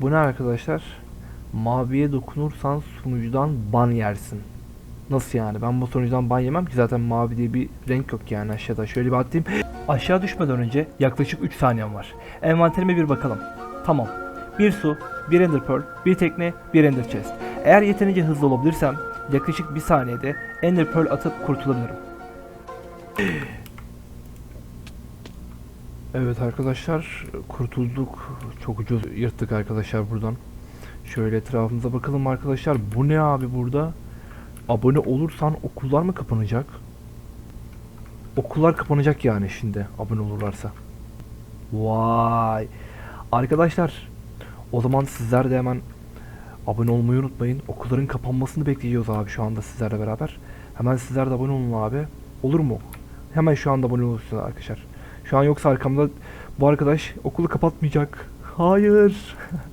Bu ne arkadaşlar? Maviye dokunursan sunucudan ban yersin. Nasıl yani? Ben bu sunucudan ban yemem ki zaten mavi diye bir renk yok yani aşağıda. Şöyle bir atlayayım. Aşağı düşmeden önce yaklaşık 3 saniyem var. Envanterime bir bakalım. Tamam. Bir su, bir ender pearl, bir tekne, bir ender chest. Eğer yeterince hızlı olabilirsem yaklaşık bir saniyede ender pearl atıp kurtulabilirim. Evet arkadaşlar kurtulduk. Çok ucuz yırttık arkadaşlar buradan. Şöyle etrafımıza bakalım arkadaşlar. Bu ne abi burada? Abone olursan okullar mı kapanacak? Okullar kapanacak yani şimdi abone olurlarsa. Vay. Arkadaşlar o zaman sizler de hemen abone olmayı unutmayın. Okulların kapanmasını bekliyoruz abi şu anda sizlerle beraber. Hemen sizler de abone olun abi. Olur mu? Hemen şu anda abone olursunuz arkadaşlar. Şu an yoksa arkamda bu arkadaş okulu kapatmayacak. Hayır.